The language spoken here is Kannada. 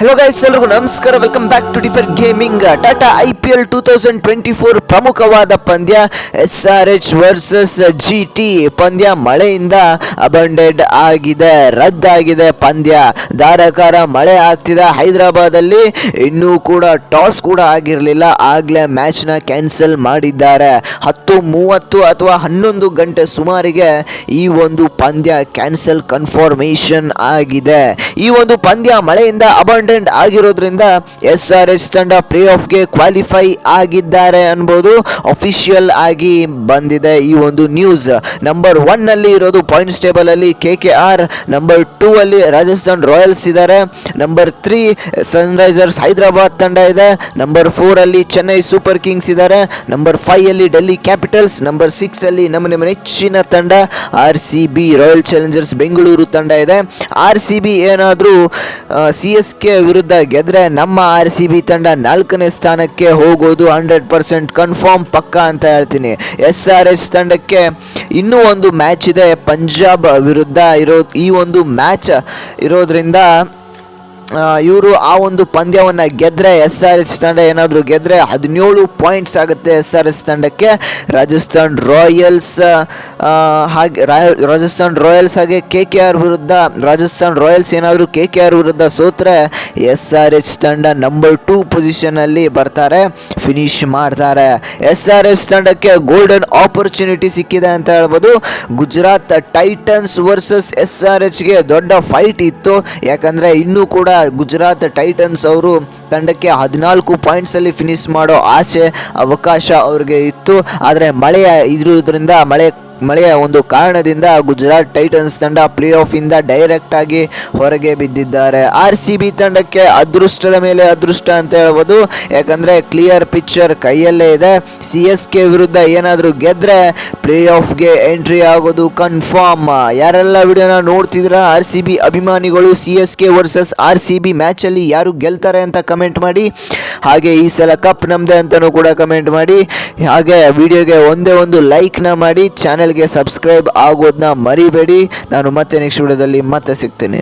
ಹಲೋ ಗೈಸ್ ಎಲ್ರಿಗೂ ನಮಸ್ಕಾರ. Welcome back to differ gaming Tata I P L two thousand twenty four ಪ್ರಮುಖವಾದ ಪಂದ್ಯ S R H versus G T ಪಂದ್ಯ ಮಳೆಯಿಂದ ಅಬಂಡೆಡ್ ಆಗಿದೆ, ರದ್ದಾಗಿದೆ ಪಂದ್ಯ. ಧಾರಾಕಾರ ಮಳೆ ಆಗ್ತಿದೆ. ಹೈದರಾಬಾದಲ್ಲಿ ಇನ್ನೂ ಕೂಡ ಟಾಸ್ ಕೂಡ ಆಗಿರಲಿಲ್ಲ. ಆಗಲೇ ಮ್ಯಾಚ್ನ ಕ್ಯಾನ್ಸಲ್ ಮಾಡಿದ್ದಾರೆ. ಹತ್ತು ಮೂವತ್ತು ಅಥವಾ ಹನ್ನೊಂದು ಗಂಟೆ ಸುಮಾರಿಗೆ ಈ ಒಂದು ಪಂದ್ಯ ಕ್ಯಾನ್ಸಲ್ ಕನ್ಫರ್ಮೇಷನ್ ಆಗಿದೆ. ಈ ಒಂದು ಪಂದ್ಯ ಮಳೆಯಿಂದ ಅಬಂಡೆಂಟ್ ಆಗಿರೋದ್ರಿಂದ ಎಸ್ ಆರ್ ಎಸ್ ತಂಡ ಪ್ಲೇ ಆಫ್ಗೆ ಕ್ವಾಲಿಫೈ ಆಗಿದ್ದಾರೆ ಅನ್ಬೋದು. ಅಫಿಷಿಯಲ್ ಆಗಿ ಬಂದಿದೆ ಈ ಒಂದು ನ್ಯೂಸ್ ನಂಬರ್ ಒನ್ನಲ್ಲಿ ಇರೋದು ಪಾಯಿಂಟ್ಸ್ ಟೇಬಲ್ ಅಲ್ಲಿ K K R number two ಅಲ್ಲಿ ರಾಜಸ್ಥಾನ್ ರಾಯಲ್ಸ್ ಇದ್ದಾರೆ. ನಂಬರ್ ತ್ರೀ ಸನ್ರೈಸರ್ಸ್ ಹೈದರಾಬಾದ್ ತಂಡ ಇದೆ. ನಂಬರ್ ಫೋರ್ ಅಲ್ಲಿ ಚೆನ್ನೈ ಸೂಪರ್ ಕಿಂಗ್ಸ್ ಇದ್ದಾರೆ. ನಂಬರ್ ಫೈವ್ ಅಲ್ಲಿ ಡೆಲ್ಲಿ ಕ್ಯಾಪಿಟಲ್ಸ್ ನಂಬರ್ ಸಿಕ್ಸ್ ಅಲ್ಲಿ ನಮ್ಮ ನಿಮ್ಮ ನೆಚ್ಚಿನ ತಂಡ R C B Royal Challengers Bengaluru ತಂಡ ಇದೆ. ಆರ್ ಸಿ ಬಿ ಏನಾದರೂ ಸಿ ಎಸ್ ಕೆ ವಿರುದ್ಧ ಗೆದ್ರೆ ನಮ್ಮ ಆರ್ ಸಿ ಬಿ ತಂಡ ನಾಲ್ಕನೇ ಸ್ಥಾನಕ್ಕೆ ಹೋಗೋದು ಹಂಡ್ರೆಡ್ ಪರ್ಸೆಂಟ್ ಕನ್ಫರ್ಮ್ ಪಕ್ಕ ಅಂತ ಹೇಳ್ತೀನಿ. ಎಸ್ ಆರ್ ಎಸ್ ತಂಡಕ್ಕೆ ಇನ್ನೂ ಒಂದು ಮ್ಯಾಚ್ ಇದೆ ಪಂಜಾಬ್ ವಿರುದ್ಧ ಇರೋ ಈ ಒಂದು ಮ್ಯಾಚ್ ಇರೋದ್ರಿಂದ ಇವರು ಆ ಒಂದು ಪಂದ್ಯವನ್ನು ಗೆದ್ದರೆ ಎಸ್ ಆರ್ ಎಸ್ ತಂಡ ಏನಾದರೂ ಗೆದ್ದರೆ ಹದಿನೇಳು ಪಾಯಿಂಟ್ಸ್ ಆಗುತ್ತೆ ಎಸ್ ಆರ್ ಎಸ್ ತಂಡಕ್ಕೆ. ರಾಜಸ್ಥಾನ್ ರಾಯಲ್ಸ್ ಹಾಗೆ ರಾಜಸ್ಥಾನ್ ರಾಯಲ್ಸ್ ಹಾಗೆ ಕೆ ಕೆ ಆರ್ ವಿರುದ್ಧ, ರಾಜಸ್ಥಾನ್ ರಾಯಲ್ಸ್ ಏನಾದರೂ ಕೆ ಕೆ ಆರ್ ವಿರುದ್ಧ ಸೋತ್ರೆ ಎಸ್ ಆರ್ ಎಚ್ ತಂಡ ನಂಬರ್ ಟೂ ಪೊಸಿಷನಲ್ಲಿ ಬರ್ತಾರೆ ಫಿನಿಶ್ ಮಾಡ್ತಾರೆ. ಎಸ್ ಆರ್ ಎಚ್ ತಂಡಕ್ಕೆ ಗೋಲ್ಡನ್ ಆಪರ್ಚುನಿಟಿ ಸಿಕ್ಕಿದೆ ಅಂತ ಹೇಳ್ಬೋದು. Gujarat Titans versus S R ಎಚ್ಗೆ ದೊಡ್ಡ ಫೈಟ್ ಇತ್ತು. ಯಾಕಂದರೆ ಇನ್ನೂ ಕೂಡ ಗುಜರಾತ್ ಟೈಟನ್ಸ್ ಅವರು ತಂಡಕ್ಕೆ ಹದಿನಾಲ್ಕು ಪಾಯಿಂಟ್ಸಲ್ಲಿ ಫಿನಿಶ್ ಮಾಡೋ ಆಸೆ, ಅವಕಾಶ ಅವ್ರಿಗೆ ಇತ್ತು. ಆದರೆ ಮಳೆಯ ಇರುವುದರಿಂದ ಮಳೆ ಮಳೆಯ ಒಂದು ಕಾರಣದಿಂದ ಗುಜರಾತ್ ಟೈಟನ್ಸ್ ತಂಡ ಪ್ಲೇ ಆಫ್ ಇಂದ ಡೈರೆಕ್ಟ್ ಆಗಿ ಹೊರಗೆ ಬಿದ್ದಿದ್ದಾರೆ. ಆರ್ ಸಿ ಬಿ ತಂಡಕ್ಕೆ ಅದೃಷ್ಟದ ಮೇಲೆ ಅದೃಷ್ಟ ಅಂತ ಹೇಳ್ಬೋದು. ಯಾಕಂದ್ರೆ ಕ್ಲಿಯರ್ ಪಿಕ್ಚರ್ ಕೈಯಲ್ಲೇ ಇದೆ. ಸಿ ಎಸ್ ಕೆ ವಿರುದ್ಧ ಏನಾದರೂ ಗೆದ್ದರೆ ಪ್ಲೇ ಆಫ್ಗೆ ಎಂಟ್ರಿ ಆಗೋದು ಕನ್ಫರ್ಮ್ ಯಾರೆಲ್ಲ ವಿಡಿಯೋನ ನೋಡ್ತಿದ್ದೀರಾ, ಆರ್ ಸಿ ಬಿ ಅಭಿಮಾನಿಗಳು, C S K versus R C B ಮ್ಯಾಚಲ್ಲಿ ಯಾರು ಗೆಲ್ತಾರೆ ಅಂತ ಕಮೆಂಟ್ ಮಾಡಿ. ಹಾಗೆ ಈ ಸಲ ಕಪ್ ನಮ್ಮದೇ ಅಂತಲೂ ಕೂಡ ಕಮೆಂಟ್ ಮಾಡಿ. ಹಾಗೆ ವಿಡಿಯೋಗೆ ಒಂದೇ ಒಂದು ಲೈಕ್ನ ಮಾಡಿ. ಚಾನೆಲ್ಗೆ ಸಬ್ಸ್ಕ್ರೈಬ್ ಆಗೋದನ್ನ ಮರಿಬೇಡಿ. ನಾನು ಮತ್ತೆ ನೆಕ್ಸ್ಟ್ ವಿಡಿಯೋದಲ್ಲಿ ಮತ್ತೆ ಸಿಗ್ತೀನಿ.